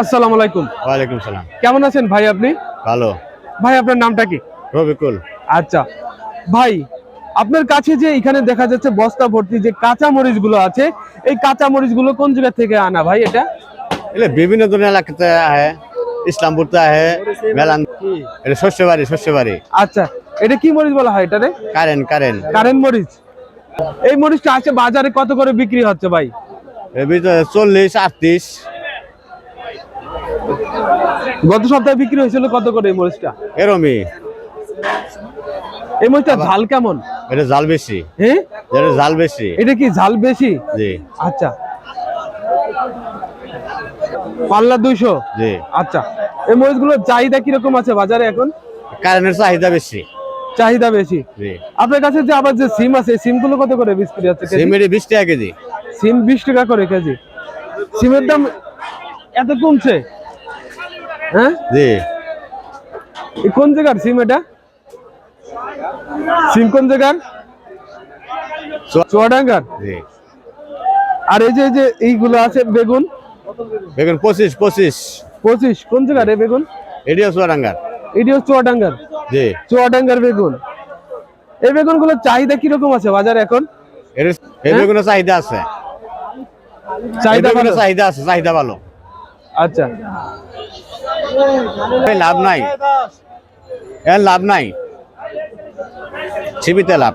আসসালামু আলাইকুম। ওয়ালাইকুম সালাম। কেমন আছেন ভাই আপনি? ভালো। ভাই আপনার নামটা কি? রবিকুল। আচ্ছা। ভাই আপনার কাছে যে এখানে দেখা যাচ্ছে বস্তা ভর্তি যে কাঁচা মরিচগুলো আছে এই কাঁচা মরিচগুলো কোন জায়গা থেকে আনা ভাই এটা? এলে বিভিন্ন ধরনের এলাকাতে আহে। ইসলামপুরতে আহে। মেলান এটা শস্য বাড়ি শস্য বাড়ি আচ্ছা এটা কি মরিচ বলা হয় এটারে? কারেন্ট কারেন্ট কারেন্ট মরিচ। এই মরিচটা আছে বাজারে কত করে বিক্রি হচ্ছে ভাই? চল্লিশ আটত্রিশ। গত সপ্তাহে বিক্রি হয়েছিল কত করে এই মরিচটা? এরমই। এই মরিচটা ঝাল কেমন? এটা ঝাল বেশি। হ্যাঁ এটা জাল বেশি। এটা কি ঝাল বেশি? জি। আচ্ছা। পাল্লা দুইশো? জি। আচ্ছা। এই মরিচগুলোর চাহিদা কীরকম আছে বাজারে এখন? কারেন্টের চাহিদা বেশি। চাহিদা বেশি। জি। আপনার কাছে যে আবার যে সিম আছে সিমগুলো কত করে বিক্রি হচ্ছে কেজি? সিমেরি বিশ টাকা কেজি। সিম বিশ টাকা করে কেজি। সিমের দাম এত কমছে? হ্যাঁ? জি। কোন জায়গার সিম এটা? সিম কোন জায়গার? চুয়াডাঙ্গার? জি। আর এই যে যে এইগুলো আছে বেগুন? বেগুন পঁচিশ পঁচিশ। পঁচিশ। কোন জায়গার এই বেগুন? এটিও চুয়াডাঙ্গার। এটিও চুয়াডাঙ্গার? জি। চুয়াডাঙ্গার বেগুন। এই বেগুনগুলোর চাহিদা কীরকম আছে বাজারে এখন? এই বেগুনের চাহিদা আছে। চাহিদা ভালো? চাহিদা আছে চাহিদা ভালো। আচ্ছা। লাভ নাই। এর লাভ নাই। ছিপিতে লাভ।